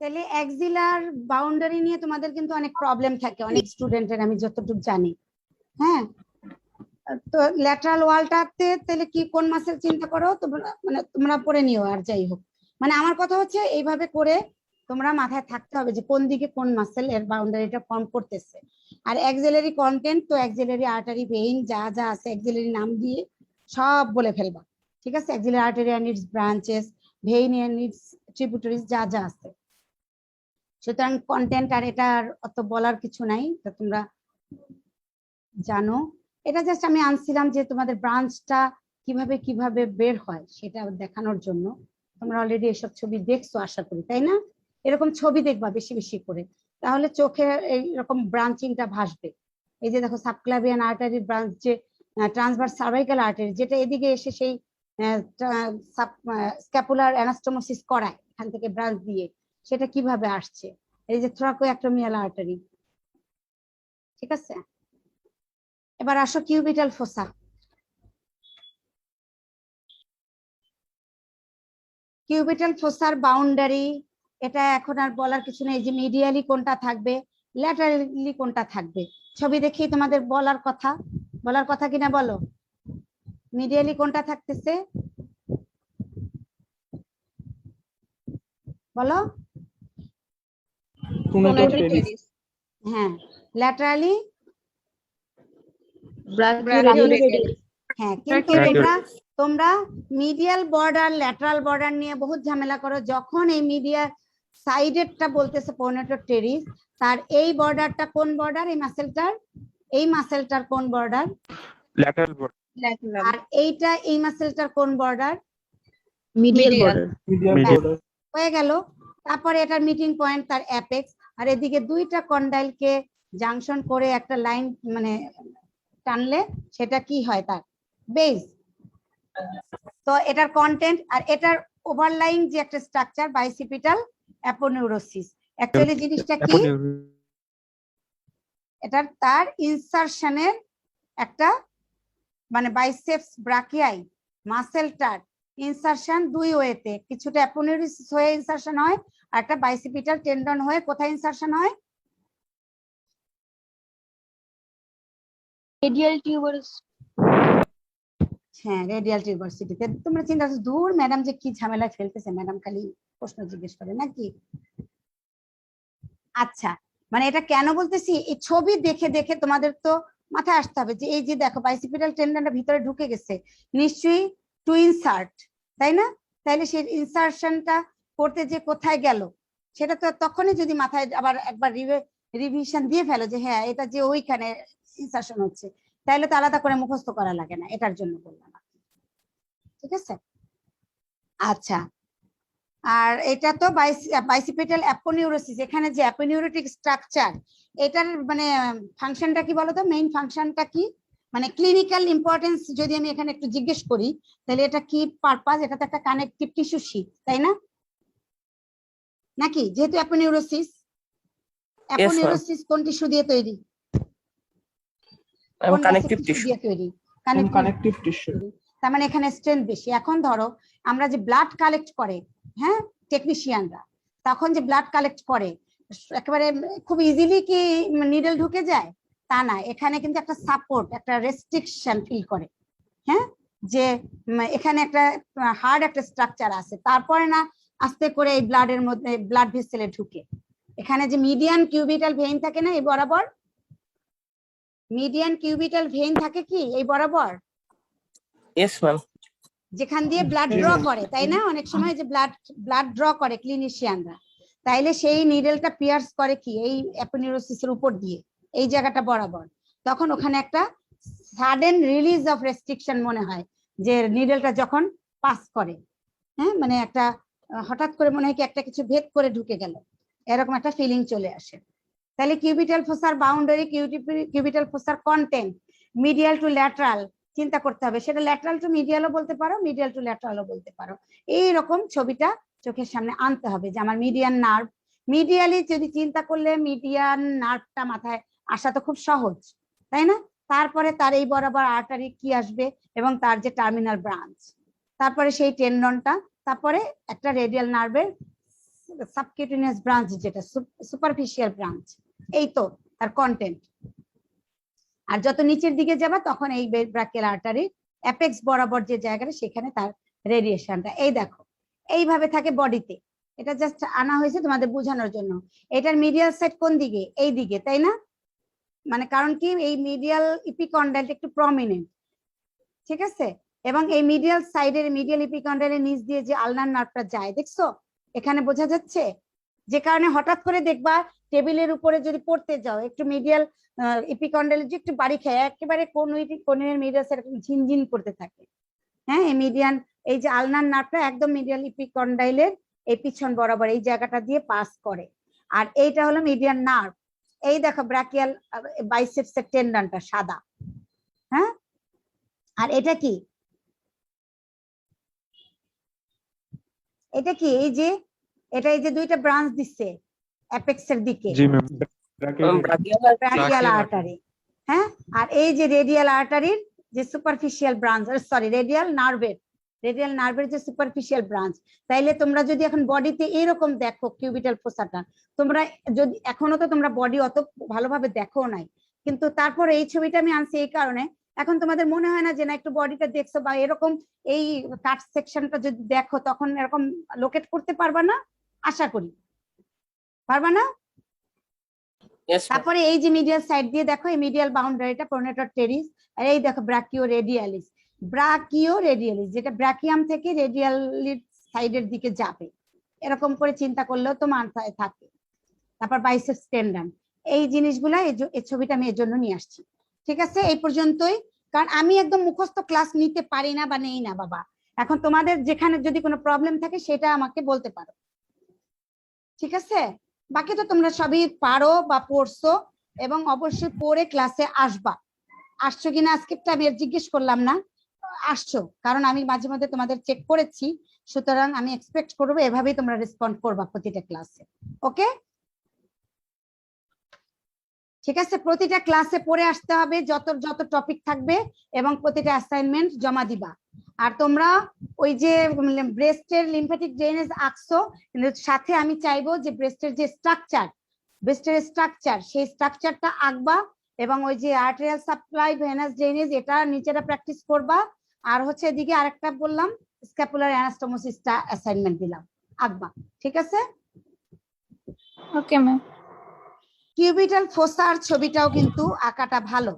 তাহলে এক্সিলার বাউন্ডারি নিয়ে তোমাদের কিন্তু অনেক প্রবলেম থাকে, অনেক স্টুডেন্টের আমি যতটুকু জানি। হ্যাঁ? তো ল্যাটারাল ওয়ালটাতে তাহলে কি, কোন মাসের চিন্তা করো? তোমরা মানে তোমরা পড়ে নিও আর যাই হোক। মানে আমার কথা হচ্ছে, এইভাবে করে তোমরা মাথায় থাকতে হবে যে কোন দিকে কোন মাসেল এর বাউন্ডারিটা ফর্ম করতেছে। আর এক্সিলারি কন্টেন্ট তো এক্সিলারি আর্টারি ভেইন যা যা আছে এক্সিলারি নাম দিয়ে সব বলে ফেলবা। ঠিক আছে? Axillary artery and its branches vein and its tributaries যা যা আছে। সুতরাং কন্টেন্ট আর এটা আর অত বলার কিছু নাই, তা তোমরা জানো। এটা জাস্ট আমি আনছিলাম যে তোমাদের ব্রাঞ্চটা কীভাবে কীভাবে বের হয় সেটা দেখানোর জন্য। তোমরা অলরেডি এসব ছবি দেখছ, আশা করি, তাই না? এরকম ছবি দেখবা বেশি বেশি করে। তাহলে চোখে এইরকম ব্রাঞ্চিংটা ভাসবে। এই যে দেখো সাবক্লাভিয়ান আর্টারি ব্রাঞ্চ যে ট্রান্সভার্স সার্ভাইকাল আর্টারি যেটা এদিকে এসে সেই স্ক্যাপুলার অ্যানাস্টোমোসিস করায়, এখান থেকে ব্রাঞ্চ দিয়ে। সেটা কীভাবে আসছে? এই যে থ্রাকোঅ্যাক্টোমিয়াল আর্টারি ঠিক আছে? এবার আসো কিউবিটাল ফোসা কিউবিটাল ফোসার বাউন্ডারি এটা এখন আর বলার কিছু নেই যে মিডিয়ালি কোনটা থাকবে ল্যাটারালি কোনটা থাকবে? ছবি দেখেই তোমাদের বলার কথা। বলার কথা কিনা বলো? মিডিয়ালি কোনটা থাকতেছে? বলো? হ্যাঁ ল্যাটারালি হ্যাঁ কিন্তু. তোমরা মিডিয়াল বর্ডার ল্যাটারাল বর্ডার নিয়ে বহুত ঝামেলা করো। যখন এই মিডিয়া সাইডেরটা বলতেছে টেরিস তার এই বর্ডারটা কোন বর্ডার এই মাসেলটার এই মাসেলটার কোন বর্ডার lateral border, Lateral. আর এইটা এই মাসেলটার কোন বর্ডার Medial. medial, হয়ে গেল। তারপরে এটার মিটিং পয়েন্ট তার অ্যাপেক্স আর এদিকে দুইটা কন্ডাইলকে জাংশন করে একটা লাইন মানে টানলে সেটা কি হয় তার? বেস তো এটার কন্টেন্ট আর এটার ওভারলাইং যে একটা স্ট্রাকচার বাইসিপিটাল অ্যাপোনিউরোসিস অ্যাকচুয়ালি জিনিসটা কি? এটার তার ইনসারশনের একটা মানে বাইসেপস ব্রাকিয়াই মাসেলটার ইনসারশন দুই ওয়েতে কিছুটা অ্যাপোনিউরোসিস হয়ে ইনসারশন হয় আর একটা বাইসিপিটাল টেন্ডন হয়ে কোথায় ইনসারশন হয়? Medial tuberous. হ্যাঁ রেডিয়াল ইউনিভার্সিটিতে তোমরা চিন্তা করছ দূর ম্যাডাম যে কি ঝামেলায় ফেলতেছে ম্যাডাম খালি প্রশ্ন জিজ্ঞেস করে নাকি? আচ্ছা মানে এটা কেন বলতেছি? এই ছবি দেখে দেখে তোমাদের তো মাথায় আসতে হবে যে এই যে দেখো বাইসিপিটাল টেন্ডনটা ভিতরে ঢুকে গেছে নিশ্চয়ই টু ইনসার্ট তাই না? তাইলে সেই ইনসার্শনটা করতে যে কোথায় গেল, সেটা তো তখনই যদি মাথায় আবার একবার রিভিশন দিয়ে ফেলো যে হ্যাঁ এটা যে ওইখানে ইনসার্শন হচ্ছে, তাইলে তো আলাদা করে মুখস্থ করা লাগে না, এটার জন্য বললাম ঠিক আছে? আচ্ছা। আর এটা তো বাইসিপিটাল অ্যাপোনিউরোসিস, এখানে যে অ্যাপোনিউরোটিক স্ট্রাকচার, এটার মানে ফাংশনটা কি বলতো? মেইন ফাংশনটা কি? মানে ক্লিনিক্যাল ইম্পর্টেন্স যদি আমি এখানে একটু জিজ্ঞেস করি তাহলে এটা কি পারপাস এটা তো একটা কানেকটিভ টিস্যু শীট তাই না? নাকি? যেহেতু অ্যাপোনিউরোসিস অ্যাপোনিউরোসিস কোন টিস্যু দিয়ে তৈরি? কানেকটিভ টিস্যু দিয়ে তৈরি? কানেকটিভ কানেকটিভ টিস্যু তার। মানে এখানে স্ট্রেংথ বেশি। এখন ধরো আমরা যে ব্লাড কালেক্ট করে হ্যাঁ টেকনিশিয়ানরা তখন যে ব্লাড কালেক্ট করে একেবারে খুব ইজিলি কি নিডল ঢুকে যায়? তা না এখানে কিন্তু একটা সাপোর্ট একটা রেস্ট্রিকশন ফিল করে হ্যাঁ? যে এখানে একটা হার্ড একটা স্ট্রাকচার আছে। তারপরে না আস্তে করে এই ব্লাডের মধ্যে ব্লাড ভেসেলে ঢুকে। এখানে যে মিডিয়ান কিউবিটাল ভেইন থাকে না এই বরাবর? মিডিয়ান কিউবিটাল ভেইন থাকে কি এই বরাবর? ইয়েস ম্যাম যেখান দিয়ে ব্লাড ড্র করে তাই না? অনেক সময় যে ব্লাড ব্লাড ড্র করে ক্লিনিশিয়ানরা তাইলে সেই নিডেলটা পিয়ার্স করে কি এই অ্যাপোনিউরোসিসের উপর দিয়ে। এই জায়গাটা বরাবর। তখন ওখানে একটা সাডেন রিলিজ অফ রেস্ট্রিকশন মনে হয়, যে নিডেলটা যখন পাস করে হ্যাঁ? মানে একটা, হঠাৎ করে মনে হয় কি একটা কিছু ভেদ করে ঢুকে গেল, এরকম একটা ফিলিং চলে আসে। তাহলে কিউবিটাল ফোসার বাউন্ডারি কিউবিটাল ফোসার কন্টেন্ট মিডিয়াল টু ল্যাটারাল চিন্তা করতে হবে। সেটা ল্যাটারাল টু মিডিয়ালও বলতে পারো মিডিয়াল টু ল্যাটারালও বলতে পারো। এই রকম ছবিটা চোখের সামনে আনতে হবে, যে আমার মিডিয়ান নার্ভ মিডিয়ালি যদি চিন্তা করলে মিডিয়ান নার্ভটা মাথায় আসা তো খুব সহজ, তাই না? তারপরে তার এই বরাবর আর্টারি কি আসবে এবং তার যে টার্মিনাল ব্রাঞ্চ তারপরে সেই টেন্ডনটা তারপরে একটা রেডিয়াল নার্ভের সাবকিউটিনিয়াস ব্রাঞ্চ যেটা সুপারফিশিয়াল ব্রাঞ্চ এই তো তার কন্টেন্ট আর যত নিচের দিকে যাবা তখন এই ব্রাকিয়াল আর্টারি অ্যাপেক্স বরাবর যে জায়গাটা সেখানে তার রেডিয়েশনটা এই দেখো, এইভাবে থাকে বডিতে এটা জাস্ট আনা হয়েছে তোমাদের বোঝানোর জন্য। এটার মিডিয়াল সাইড কোন দিকে? এই দিকে, তাই না? মানে কারণ কি, এই মিডিয়াল ইপিকন্ডালটা একটু প্রমিনেন্ট ঠিক আছে? এবং এই মিডিয়াল সাইডের মিডিয়াল ইপিকন্ডালের নিচ দিয়ে যে আলনার নার্ভটা যায়, দেখছ? এখানে বোঝা যাচ্ছে? যে কারণে হঠাৎ করে দেখবা টেবিলের উপরে যদি পড়তে যাও, একটু মিডিয়াল ইপিকন্ডালের যে একটু বাড়ি খায়, একেবারে কোন কোনের মিডিয়াল সাইড ঝিনঝিন করতে থাকে। হ্যাঁ এই মিডিয়ান এই যে আলনার নার্ভটা একদম মিডিয়াল ইপিকন্ডাইলের এই পিছন বরাবর, এই জায়গাটা দিয়ে পাস করে। আর এইটা হলো মিডিয়ান নার্ভ এই দেখো ব্রাকিয়াল বাইসেপস এর টেন্ডনটা সাদা। হ্যাঁ? আর এটা কি? এটা কি? এই যে এটা এই যে দুইটা ব্রাঞ্চ দিচ্ছে অ্যাপেক্স এর দিকে। জি ম্যাম ব্রাকিয়াল ব্রাকিয়াল আর্টারি হ্যাঁ? আর এই যে রেডিয়াল আর্টারির যে সুপারফিশিয়াল ব্রাঞ্চ সরি রেডিয়াল নার্ভের রেডিয়াল নার্ভের যে সুপারফিশিয়াল ব্রাঞ্চ তাইলে তোমরা যদি এখন বডিতে এরকম দেখো কিউবিটাল ফোসাটা তোমরা যদি এখনও তো তোমরা বডি অত ভালোভাবে দেখো নাই কিন্তু তারপর এই ছবিটা আমি আনছি এই কারণে এখন তোমাদের মনে হয় না যে না একটু বডিটা দেখছ বা এরকম এই কাট সেকশনটা যদি দেখো তখন এরকম লোকেট করতে পারবা না? আশা করি। পারবা না? তারপরে এই যে মিডিয়াল সাইড দিয়ে দেখো এই মিডিয়াল বাউন্ডারিটা প্রোনেটর টেরিস আর এই দেখো ব্রাকিও রেডিয়ালিস ব্রাকিও রেডিয়ালিস, যেটা ব্রাকিয়াম থেকে রেডিয়াল সাইডের দিকে যাবে। এরকম করে চিন্তা করলেও তো মাথায় থাকে। তারপর বাইসেপস টেন্ডন এই জিনিসগুলা এই ছবিটা আমি এর জন্য নিয়ে আসছি। ঠিক আছে? এই পর্যন্তই। কারণ আমি একদম মুখস্থ ক্লাস নিতে পারি না বা নেই না, বাবা। এখন তোমাদের যেখানে যদি কোনো প্রবলেম থাকে, সেটা আমাকে বলতে পারো। ঠিক আছে? বাকি তো তোমরা সবই পারো বা পড়ছো এবং অবশ্যই পড়ে ক্লাসে আসবা। আসছো কিনা? আজকেরটা আমি জিজ্ঞেস করলাম না। আসছো। কারণ আমি মাঝে মধ্যে তোমাদের চেক করেছি, সুতরাং আমি এক্সপেক্ট করব এভাবেই তোমরা রেসপন্ড করবা প্রতিটা ক্লাসে ওকে ঠিক আছে? প্রতিটা ক্লাসে পড়ে আসতে হবে, যত যত টপিক থাকবে এবং প্রতিটা অ্যাসাইনমেন্ট জমা দিবা। আর তোমরা ওই যে ব্রেস্টের লিম্ফ্যাটিক ড্রেনেজ আঁকছো, সাথে আমি চাইব যে ব্রেস্টের যে স্ট্রাকচার ব্রেস্টের স্ট্রাকচার সেই স্ট্রাকচারটা আঁকবা এবং ওই যে আর্টেরিয়াল সাপ্লাই ভেনাস ড্রেনেজ এটা নিচেটা প্র্যাকটিস করবা। আর হচ্ছে এদিকে আরেকটা বললাম স্ক্যাপুলার অ্যানাস্টোমোসিসটা অ্যাসাইনমেন্ট দিলাম। আঁকবা ঠিক আছে? Okay, ma'am. কিউবিটাল ফোসার ছবিটাও কিন্তু আঁকাটা ভালো।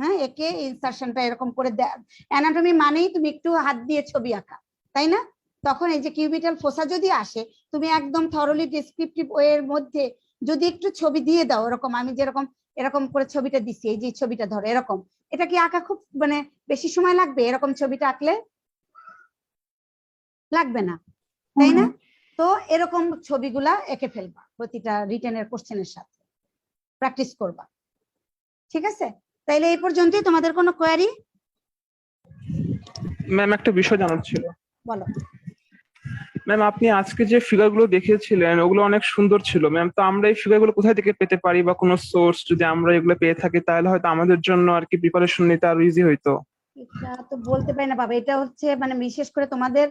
হ্যাঁ একে ইনসার্শনটা এরকম করে অ্যানাটমি মানেই তুমি একটু হাত দিয়ে ছবি আঁকা তাই না? তখন এই যে কিউবিটাল ফোসা যদি আসে তুমি একদম থরলি ডেসক্রিপটিভ ওয়ের মধ্যে যদি একটু ছবি দিয়ে দাও এরকম আমি যেরকম এরকম করে ছবিটা দিছি এই যে ছবিটা ধরো এরকম। এটা কি আঁকা খুব মানে বেশি সময় লাগবে এরকম ছবিটা আঁকলে? লাগবে না তাই না? তো এরকম ছবিগুলা এঁকে ফেলবা প্রতিটা রিটেনের কোশ্চেনের সাথে। প্র্যাকটিস করবা। ঠিক আছে? তাইলে এই পর্যন্তই তোমাদের কোনো কোয়ারি ম্যাম একটা বিষয় জানার ছিল। বলো। ম্যাম আপনি আজকে যে ফিগারগুলো দেখিয়েছিলেন, ওগুলো অনেক সুন্দর ছিল। ম্যাম তো আমরা এই ফিগারগুলো কোথায় থেকে পেতে পারি বা কোনো সোর্স যদি আমরা এগুলো পেয়ে থাকি, তাহলে হয়তো আমাদের জন্য আর কি প্রিপারেশন নিতে আরও ইজি হইতো। এটা তো বলতে পারি না বাবা, এটা হচ্ছে মানে বিশেষ করে তোমাদের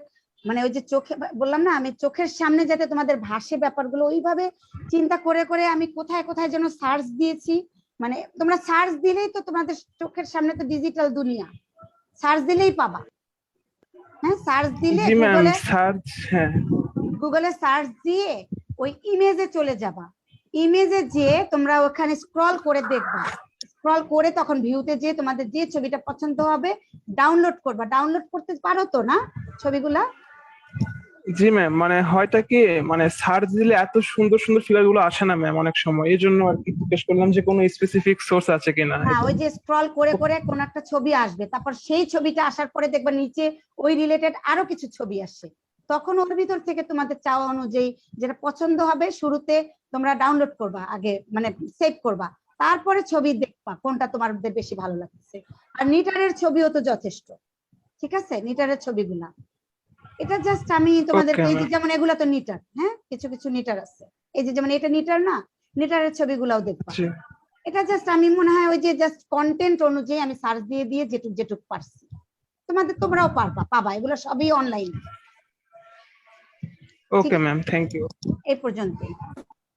মানে ওই যে চোখে বললাম না, আমি চোখের সামনে যাতে তোমাদের ভাসে ব্যাপারগুলো ওইভাবে চিন্তা করে করে আমি কোথায় কোথায় যেন সার্চ দিয়েছি। মানে তোমরা সার্চ দিলেই তো তোমাদের চোখের সামনে তো ডিজিটাল দুনিয়া। সার্চ দিলেই পাবা। হ্যাঁ সার্চ দিলে জি ম্যাম সার্চ হ্যাঁ। গুগলে সার্চ দিয়ে ওই ইমেজে চলে যাবা। ইমেজে যে তোমরা ওখানে স্ক্রল করে দেখবা। স্ক্রল করে তখন ভিউতে যে তোমাদের যে ছবিটা পছন্দ হবে ডাউনলোড করবা। ডাউনলোড করতে পারো তো না ছবিগুলা? জি ম্যাম মানে হয়তো কি মানে সার্চ দিলে এত সুন্দর সুন্দর ফিগারগুলো আসে না ম্যাম অনেক সময়। এই জন্য আর কি জিজ্ঞেস করলাম যে কোনো স্পেসিফিক সোর্স আছে কিনা। হ্যাঁ ওই যে স্ক্রল করে করে কোন একটা ছবি আসবে, তারপর সেই ছবিটা আসার পরে দেখবা নিচে ওই রিলেটেড আরও কিছু ছবি আসছে। তখন ওর ভিতর থেকে তোমাদের চাওয়া অনুযায়ী যেটা পছন্দ হবে, শুরুতে তোমরা ডাউনলোড করবা, আগে মানে সেভ করবা। তারপরে ছবি দেখবা, কোনটা তোমাদের বেশি ভালো লাগছে। আর নিটারের ছবিও তো যথেষ্ট। ঠিক আছে? নিটারের ছবিগুলা। এটা জাস্ট আমি তোমাদের এই যে যেমন এগুলা তো নিটার হ্যাঁ? কিছু কিছু নিটার আছে। এই যে যেমন এটা নিটার না নিটারের ছবিগুলাও দেখবা। এটা জাস্ট আমি মনে হয় ওই যে জাস্ট কন্টেন্ট অনুযায়ী আমি সার্চ দিয়ে দিয়ে যেটুক যেটুক পারছি। তোমাদের তোমরাও পারবা পাবা এগুলো সবই online okay ma'am thank you এই পর্যন্তই।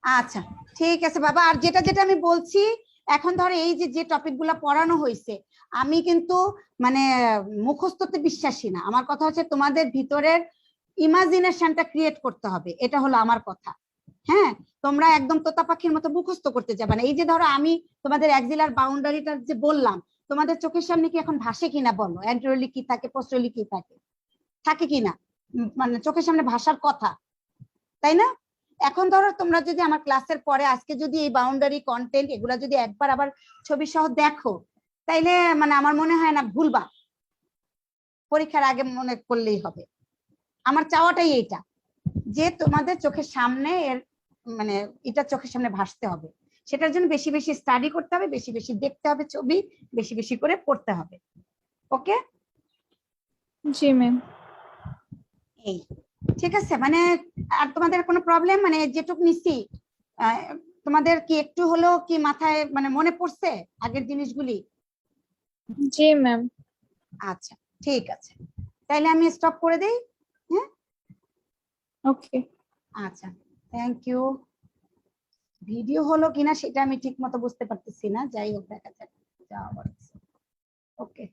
আচ্ছা ঠিক আছে বাবা আর যেটা যেটা আমি বলছি এখন ধরো এই যে যে টপিকগুলা পড়ানো হয়েছে আমি কিন্তু মানে মুখস্থতে বিশ্বাসী না। আমার কথা হচ্ছে তোমাদের ভিতরের ইমাজিনেশনটা ক্রিয়েট করতে হবে, এটা হলো আমার কথা। হ্যাঁ? তোমরা একদম তোতা পাখির মতো মুখস্থ করতে যাবে না। এই যে ধরো আমি তোমাদের একজিলার বাউন্ডারিটা যে বললাম, তোমাদের চোখের সামনে কি এখন ভাসে কিনা বলো? অ্যান্ট্রোলি কি থাকে পোস্টলি কি থাকে? থাকে কিনা? মানে চোখের সামনে ভাষার কথা, তাই না? এখন ধরো তোমরা যদি আমার ক্লাসের পরে আজকে যদি এই বাউন্ডারি কন্টেন্ট এগুলা যদি একবার আবার ছবি সহ দেখো তাইলে মানে আমার মনে হয় না ভুলবা। পরীক্ষার আগে মনে করলেই হবে। আমার চাওয়াটাই এইটা যে তোমাদের চোখের সামনে এর মানে এটা চোখের সামনে ভাসতে হবে। সেটার জন্য বেশি বেশি স্টাডি করতে হবে বেশি বেশি দেখতে হবে ছবি বেশি বেশি করে পড়তে হবে। ওকে জি ম্যাম এই। ঠিক আছে? মানে আর তোমাদের কোনো প্রবলেম মানে যেটুক নিচ্ছি তোমাদের কি একটু হলেও কি মাথায় মানে মনে পড়ছে আগের জিনিসগুলি? জি ম্যাম আচ্ছা ঠিক আছে। তাইলে আমি স্টপ করে দেই ওকে আচ্ছা থ্যাংক ইউ ভিডিও হলো কিনা সেটা আমি ঠিক মতো বুঝতে পারতেছি না। যাই হোক দেখা যাক ওকে